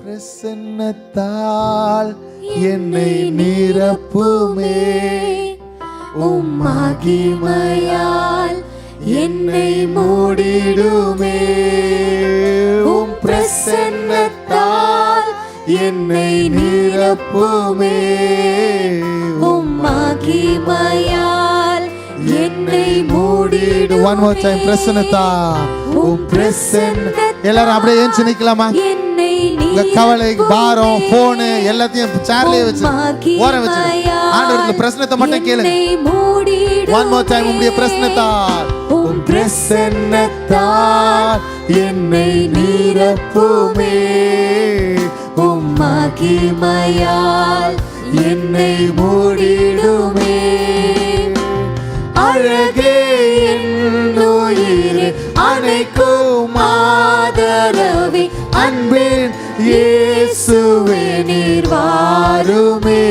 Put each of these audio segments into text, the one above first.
பிரசன்னத்தால் என்னை நிரப்புமே. உம் மகிமையால் என்னை மூடிடுமே. உம் பிரசன்னத்தால் என்னை நிரப்புமே. உம் மகிமையால் என்னை மூடிடுமே. ஒன் மோர் டைம் பிரசன்னத்தா. உம் பிரசன்ன எல்லாரும் அப்படியே ஏஞ்சி நிக்கலாமா? உங்க கவலை பாரம் போனு எல்லாத்தையும் சேர்லயே வச்சு ஓரம் வச்சு ஆண்டவருக்கு பிரச்சனத்தை மட்டும் கேளுங்க. ஒன் மோர் டைம் உங்களுடைய பிரச்சனத்தால் உம் பிரசன்னத்தால் என்னை நிரப்புமே. உம் மகிமையால் என்னை மூடிடுமே. அழகே என் உயிரே அணைக்கும் ஆதரவே. அன்பின் இயேசுவே நீர் வாருமே.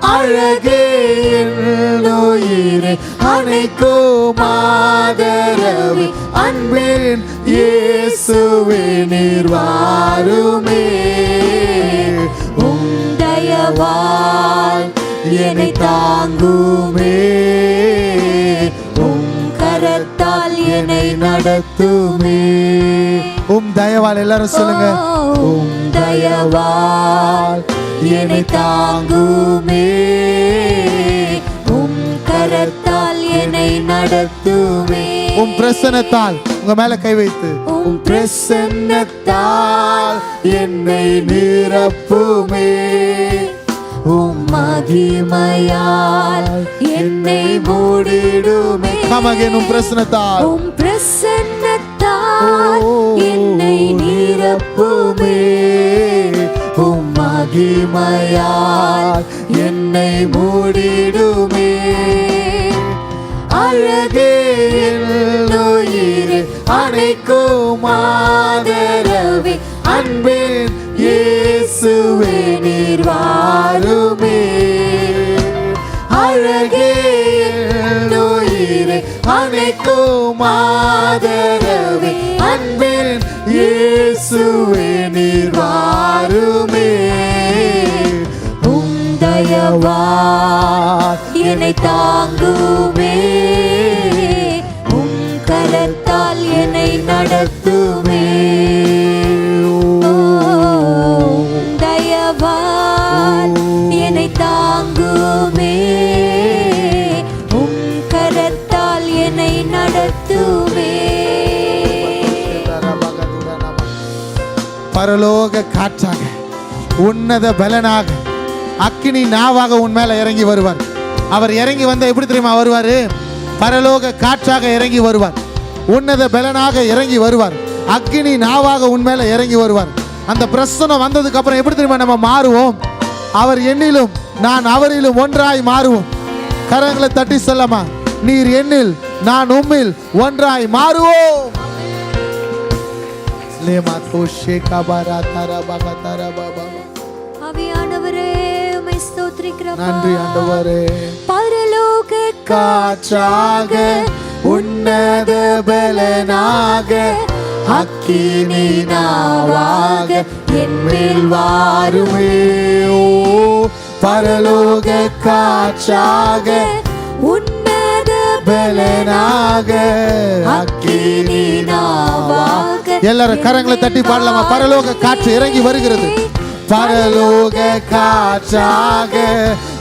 அழகே என் அனைக்கும் ஆதரவு. அன்பின் இயேசுவே நீர் வாருமே. உந்தயவால் என்னை தாங்குமே. உம் கரத்தால் என்னை நடத்துமே. உம் தயவால் எல்லாரும் சொல்லுங்க. உம் தயவால் என்னை தாங்குமே. உம் கரத்தால் என்னை நடத்துமே. உம் பிரசன்னத்தால் உங்க மேல கை வைத்து. உம் பிரசன்னத்தால் என்னை நிரப்புமே. உம் மகிமையால் என்னை மூடிடுமே. கமகன் உம் பிரசன்னத்தால். உம் பிரசன்னத்தால் என்னை நிரப்புமே. உம் மகிமையால் என்னை மூடிடுமே. அழகே என் அனைக்கும் அணைக்கும் ஆதரவே. அன்பின் இயேசுவே நீர்வாருமே அழகே என் அனைக்கும் அணைக்கும் ஆதரவே. இயேசுவே நீர் வாருமே. உம் என்னை தாங்குமே. உம் கரத்தால் என்னை நடத்துமே. உம் என்னை தாங்குமே. பரலோக காற்றாக உன்னத பலனாக. அக்கினி நாவாக உன் மேல இறங்கி வருவார். அவர் இறங்கி வந்தால் எப்படி தெரியுமா வருவாரு? பரலோக காற்றாக இறங்கி வருவார். உன்னத பலனாக இறங்கி வருவார். அக்னி நாவாக உன் மேல இறங்கி வருவார். அந்த பிரசனம் வந்ததுக்கு அப்புறம் எப்படி தெரியுமா நம்ம மாறுவோம்? அவர் என்னிலும் நான் அவரிலும் ஒன்றாய் மாறுவோம். கரங்களை தட்டி சொல்லமா நீர் என்னில் நான் உம்மில் ஒன்றாய் மாறுவோம். லேமா தோஷே கபாரா தாரா பகா தாரா பாபா ஆவியானவரே உம்மை ஸ்தோத்திரிக்கிறோம் நன்றி ஆண்டவரே. பரலோக காற்றாக உன்னத பலனாக அக்கினி நாவாக என் மேல் வாருமே. ஓ பரலோக காற்றாக உன்னத பலனாக அக்கினி நாவாக எல்லாரும் கரங்களை தட்டி பாடலாமா? பரலோக காற்று இறங்கி வருகிறது. பரலோக காற்றாக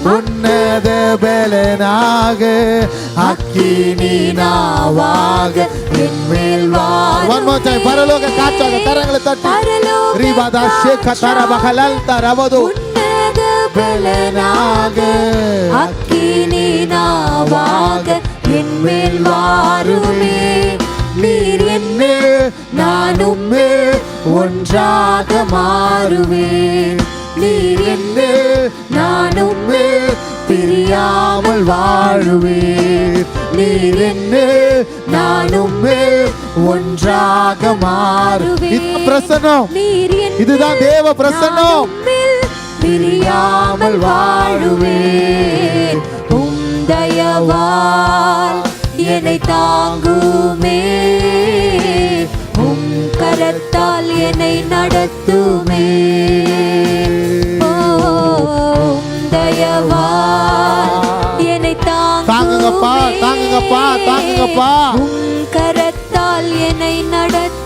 உன்னத பலனாக அக்கினி நாவாக டைம் பரலோக காற்றாக கரங்களை தட்டி. ரிபாதா ஷேக தரபகலல் தரவது உன்னத பலனாக அக்கினி நாவாக என் மேல் வாருமே. நீர் என்ன நான் உம்மே ஒன்றாக மாறுவேன். நீர் என்ன நான் உம்மே பிரியாமல் வாழுவேன். நீர் என்ன நான் உம்மே ஒன்றாக மாறுவேன். என் இதுதான் தேவ பிரசன்னம். உம்மில் பிரியாமல் வாழுவேன். உம் தயவால் என்னை தாங்குமே. என்னை நடத்துமே. தயவால் என்னை தாங்குங்கப்பா. தாங்குங்கப்பா தாங்குங்கப்பா. கரத்தால் என்னை நடத்துமே.